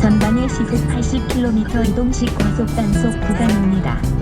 전방에 시속 80km 이동 시 고속 단속 구간입니다.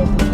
Thank you.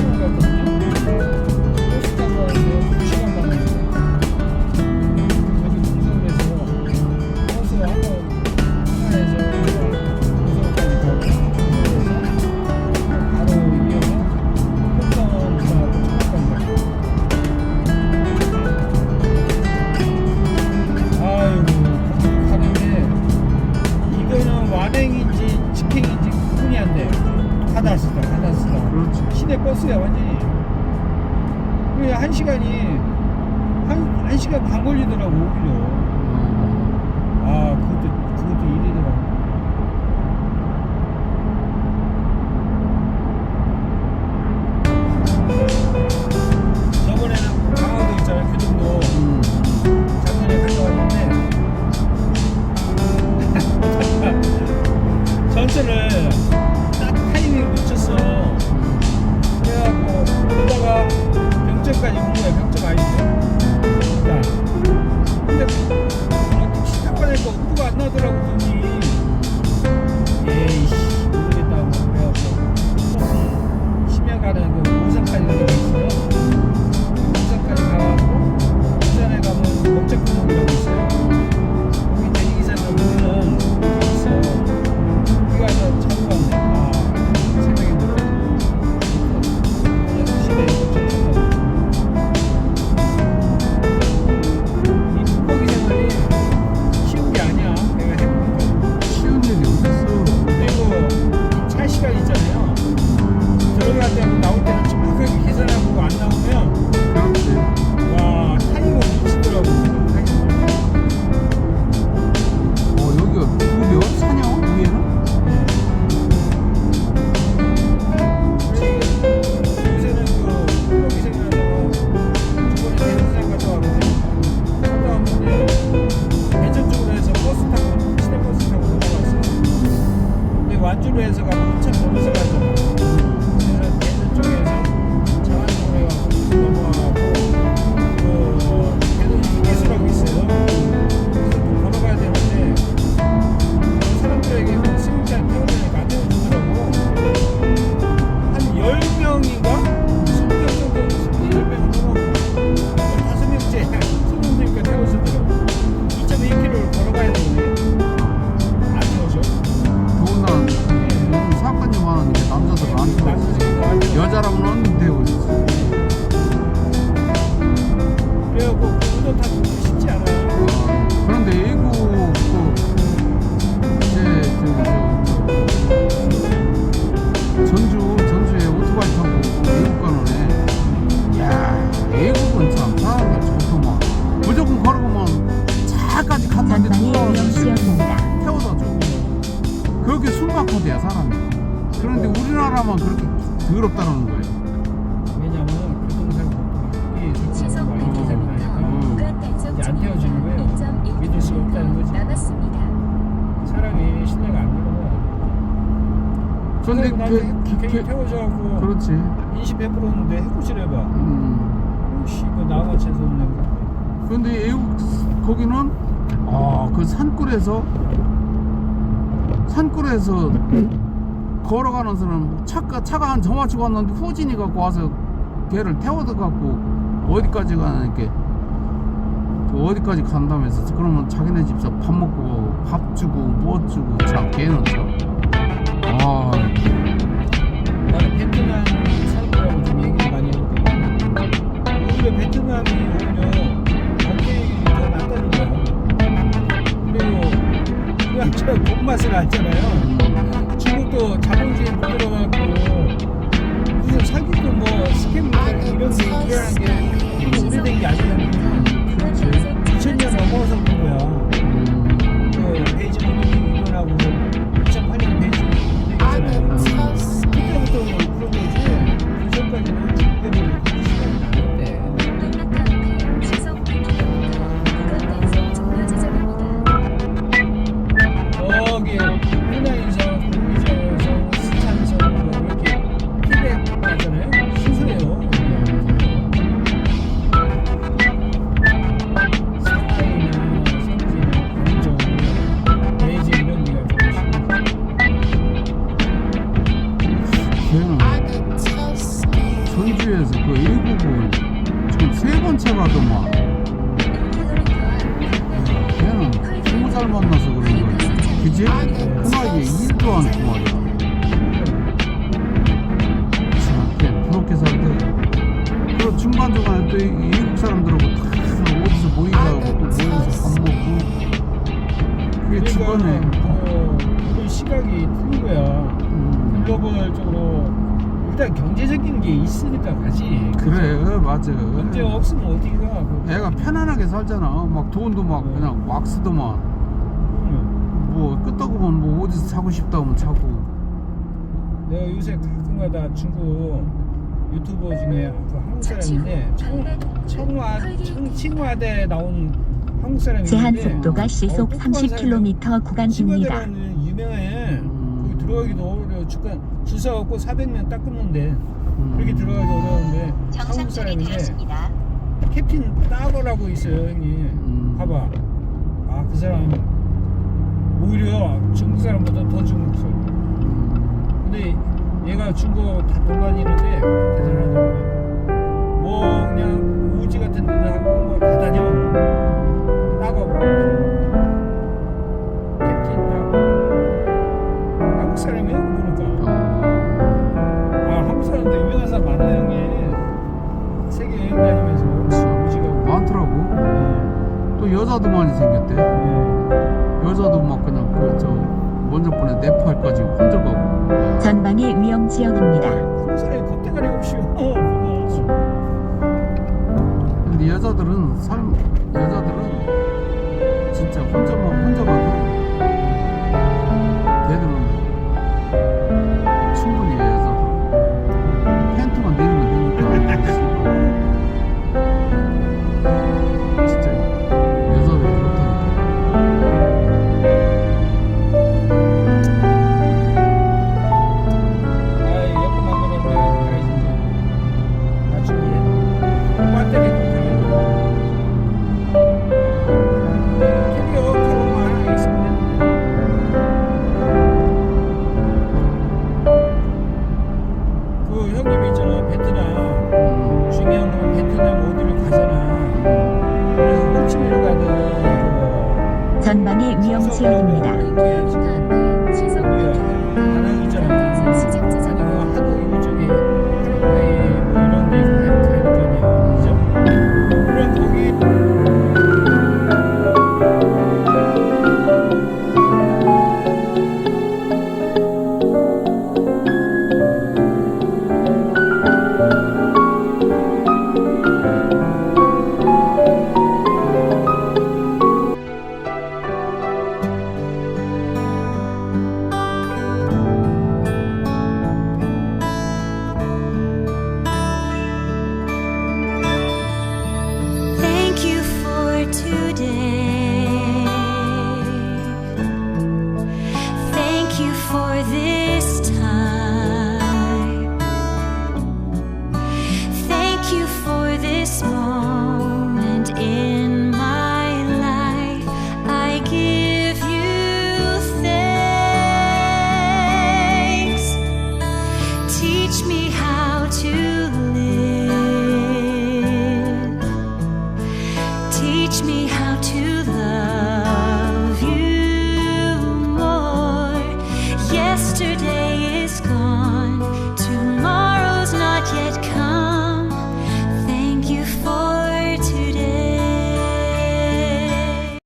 하는 거예요. 왜냐면 그 교통사고 시속 100km 안 태워주는 거예요. 믿을 수 없다는 거지. 남았습니다. 사람이 신뢰가 안 들어. 근데 그, 그, 그 기계 태워자고 그렇지. 20%인데 해고질 해봐. 음. 씨, 이거 나와 재수없네. 그런데 애국 거기는 아그 산골에서 산골에서 걸어가는 사람 차가 차가 한 정화 치고 왔는데 후진이 갖고 와서 걔를 태워서 갖고 어디까지 가냐니까 어디까지 간다면서 그러면 자기네 집에서 밥 먹고 밥 주고 뭐 주고 자 걔는 참아 나는 베트남 살고라고 좀 얘기를 많이 했는데 오히려 베트남이 오히려 관계인이 더 낫다는 거야. 그리고 우리가 그 맛을 알잖아요. 음. 그 자본주의 못 들어가고 무슨 사기도 뭐 스캠 뭐 이런 게 일어난 게 이거 오래된 게 아니라는 거죠. 2000년 넘어서 그런 거야. 그 베이징 올림픽 일어나고 2008년 베이징 올림픽 있잖아요. 그때부터 또 이- 미국 사람들하고 다 어디서 모이자고 또 모여서 밥 먹고. 그게 주변에. 어, 그 시각이 틀린 거야. 음, 글로벌적으로 일단 경제적인 게 있으니까 가지. 그래 어, 맞아. 문제 없으면 어디 가? 그, 애가 편안하게 살잖아. 막 돈도 막 그냥 막. 쓰더만 응. 뭐 끄떡으면 뭐 어디서 사고 싶다 하면 사고. 내가 요새 가끔가다 중국 유튜버 중에 그 한국 사람인데 청, 청와 청, 칭화대 나온 한국 사람이 제한 속도가 시속 어, 30km 구간입니다. 유명해 음. 거기 들어가기도 어려워 주간 줄 서갖고 400명 딱 끊는데 음. 그렇게 들어가기 어려운데 한국 사람인데. 캡틴 따거라고 있어요 형님 음. 봐봐 아 그 사람 오히려 중국 사람보다 더 중국 근데 얘가 중국 다 돌아다니는데 대단하더라고. 뭐 그냥 우지 같은 데도 하고 뭐 다 다녀. 따가고. 캡틴 따고. 한국 사람이에요 보니까. 어, 아 한국 사람도 유명한 사람 많아요 형님 세계 여행 다니면서 우지가 많더라고. 네. 또 여자도 많이 생겼대. 네. 여자도 막 그냥 그저 먼저 번에 네팔까지 혼자 가고. 전방의 위험 지역입니다. 사람이 겉대가리 없이요 보면 근데 여자들은 삶 그 형님 있잖아 베트남 음, 중요한 건 베트남 어디를 가잖아 그래서 호치민을 가든 전방의 위험 그 지역입니다.